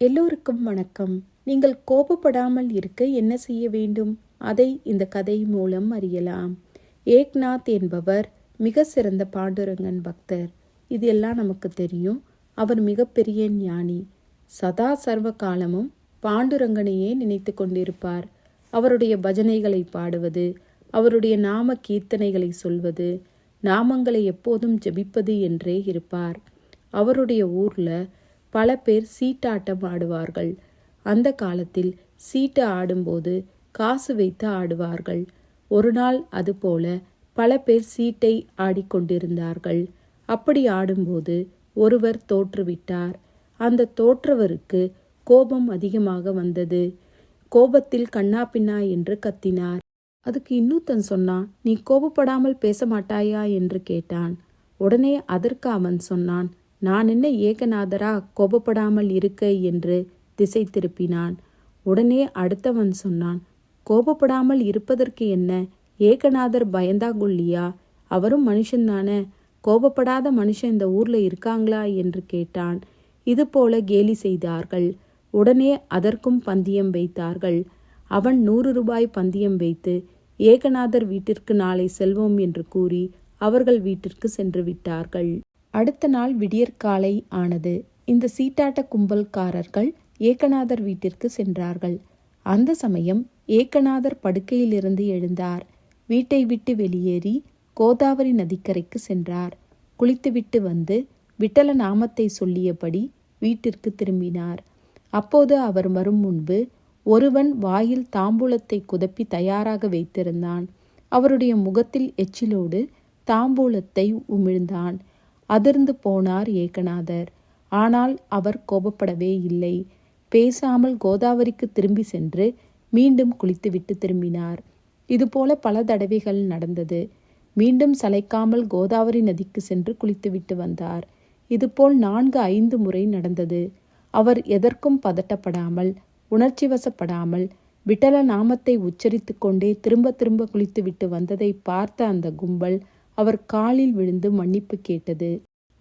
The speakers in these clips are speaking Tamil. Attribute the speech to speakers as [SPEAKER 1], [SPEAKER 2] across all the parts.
[SPEAKER 1] எல்லோருக்கும் வணக்கம். நீங்கள் கோபப்படாமல் இருக்க என்ன செய்ய வேண்டும்? அதை இந்த கதை மூலம் அறியலாம். ஏக்நாத் என்பவர் மிக சிறந்த பாண்டுரங்கன் பக்தர். இது எல்லாம் நமக்கு தெரியும். அவர் மிகப்பெரிய ஞானி. சதா சர்வ காலமும் பாண்டுரங்கனையே நினைத்து கொண்டிருப்பார். அவருடைய பஜனைகளை பாடுவது அவருடைய நாம கீர்த்தனைகளை சொல்வது நாமங்களை எப்போதும் ஜெபிப்பது என்றே இருப்பார். அவருடைய ஊரில் பல பேர் சீட்டாட்டம் ஆடுவார்கள். அந்த காலத்தில் சீட்டு ஆடும்போது காசு வைத்து ஆடுவார்கள். ஒரு நாள் அதுபோல பல பேர் சீட்டை ஆடிக்கொண்டிருந்தார்கள் அப்படி ஆடும்போது ஒருவர் தோற்றுவிட்டார். அந்த தோற்றவருக்கு கோபம் அதிகமாக வந்தது. கோபத்தில் கண்ணா பின்னா என்று கத்தினார். அதுக்கு இன்னொருத்தன் சொன்னான் நீ கோபப்படாமல் பேச மாட்டாயா? என்று கேட்டான். உடனே அதற்கு அவன் சொன்னான் நான் என்ன ஏகநாதரா கோபப்படாமல் இருக்க என்று திசை திருப்பினான். உடனே அடுத்தவன் சொன்னான் கோபப்படாமல் இருப்பதற்கு என்ன? ஏகநாதர் பயந்தாகுள்ளியா? அவரும் மனுஷன்தானே. கோபப்படாத மனுஷன் இந்த ஊர்ல இருக்காங்களா? என்று கேட்டான். இது போல கேலி செய்தார்கள். உடனே அதற்கும் பந்தியம் வைத்தார்கள். அவன் நூறு ரூபாய் பந்தயம் வைத்து ஏகநாதர் வீட்டிற்கு நாளை செல்வோம் என்று கூறி அவர்கள் வீட்டிற்கு சென்று விட்டார்கள். அடுத்த நாள் விடியற்காலை ஆனது. இந்த சீட்டாட்ட கும்பல்காரர்கள் ஏகநாதர் வீட்டிற்கு சென்றார்கள். அந்த சமயம் ஏகநாதர் படுக்கையிலிருந்து எழுந்தார். வீட்டை விட்டு வெளியேறி கோதாவரி நதிக்கரைக்கு சென்றார். குளித்துவிட்டு வந்து விட்டல நாமத்தை சொல்லியபடி வீட்டிற்கு திரும்பினார். அப்போது அவர் வரும் முன்பு ஒருவன் வாயில் தாம்பூலத்தை குதப்பி தயாராக வைத்திருந்தான். அவருடைய முகத்தில் எச்சிலோடு தாம்பூலத்தை உமிழ்ந்தான். அதிர்ந்து போனார் ஏகநாதர். ஆனால் அவர் கோபப்படவே இல்லை. பேசாமல் கோதாவரிக்கு திரும்பி சென்று மீண்டும் குளித்துவிட்டு திரும்பினார். இதுபோல பல தடவைகள் நடந்தது. மீண்டும் சளைக்காமல் கோதாவரி நதிக்கு சென்று குளித்துவிட்டு வந்தார். இதுபோல் நான்கு ஐந்து முறை நடந்தது. அவர் எதற்கும் பதட்டப்படாமல் உணர்ச்சி வசப்படாமல் விட்டல நாமத்தை உச்சரித்து கொண்டே திரும்ப திரும்ப குளித்துவிட்டு வந்ததை பார்த்த அந்த கும்பல் அவர் காலில் விழுந்து மன்னிப்பு கேட்டது.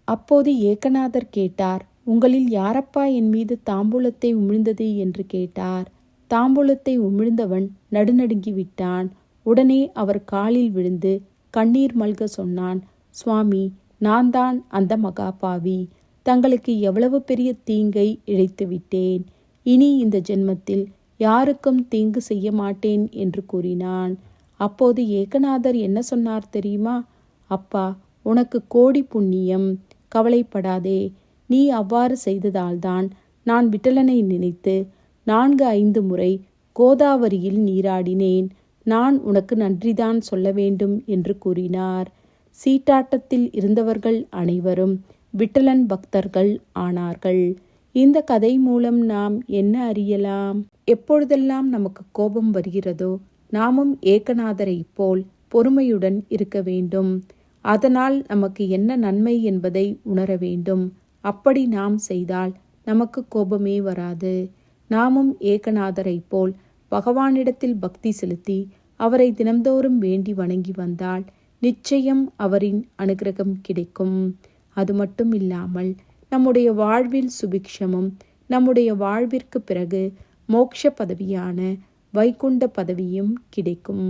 [SPEAKER 1] அப்போது ஏகநாதர் கேட்டார் உங்களில் யாரப்பா என் மீது தாம்பூலத்தை உமிழ்ந்தது? என்று கேட்டார். தாம்பூலத்தை உமிழ்ந்தவன் நடுநடுங்கி விட்டான். உடனே அவர் காலில் விழுந்து கண்ணீர் மல்க சொன்னான் சுவாமி நான் தான் அந்த மகாபாவி. தங்களுக்கு எவ்வளவு பெரிய தீங்கை இழைத்து விட்டேன். இனி இந்த ஜென்மத்தில் யாருக்கும் தீங்கு செய்ய மாட்டேன் என்று கூறினான். அப்போது ஏகநாதர் என்ன சொன்னார் தெரியுமா? அப்பா உனக்கு கோடி புண்ணியம். கவலைப்படாதே. நீ அவ்வாறு செய்ததால்தான் நான் விட்டலனை நினைத்து நான்கு ஐந்து முறை கோதாவரியில் நீராடினேன். நான் உனக்கு நன்றிதான் சொல்ல வேண்டும் என்று கூறினார். சீட்டாட்டத்தில் இருந்தவர்கள் அனைவரும் விட்டலன் பக்தர்கள் ஆனார்கள். இந்த கதை மூலம் நாம் என்ன அறியலாம்? எப்பொழுதெல்லாம் நமக்கு கோபம் வருகிறதோ நாமும் ஏகநாதரை போல் பொறுமையுடன் இருக்க வேண்டும். அதனால் நமக்கு என்ன நன்மை என்பதை உணர வேண்டும். அப்படி நாம் செய்தால் நமக்கு கோபமே வராது. நாமும் ஏகநாதரைப் போல் பகவானிடத்தில் பக்தி செலுத்தி அவரை தினம்தோறும் வேண்டி வணங்கி வந்தால் நிச்சயம் அவரின் அனுகிரகம் கிடைக்கும். அது மட்டும் இல்லாமல் நம்முடைய வாழ்வில் சுபிக்ஷமும் நம்முடைய வாழ்விற்கு பிறகு மோக்ஷ பதவியான வைகுண்ட பதவியும் கிடைக்கும்.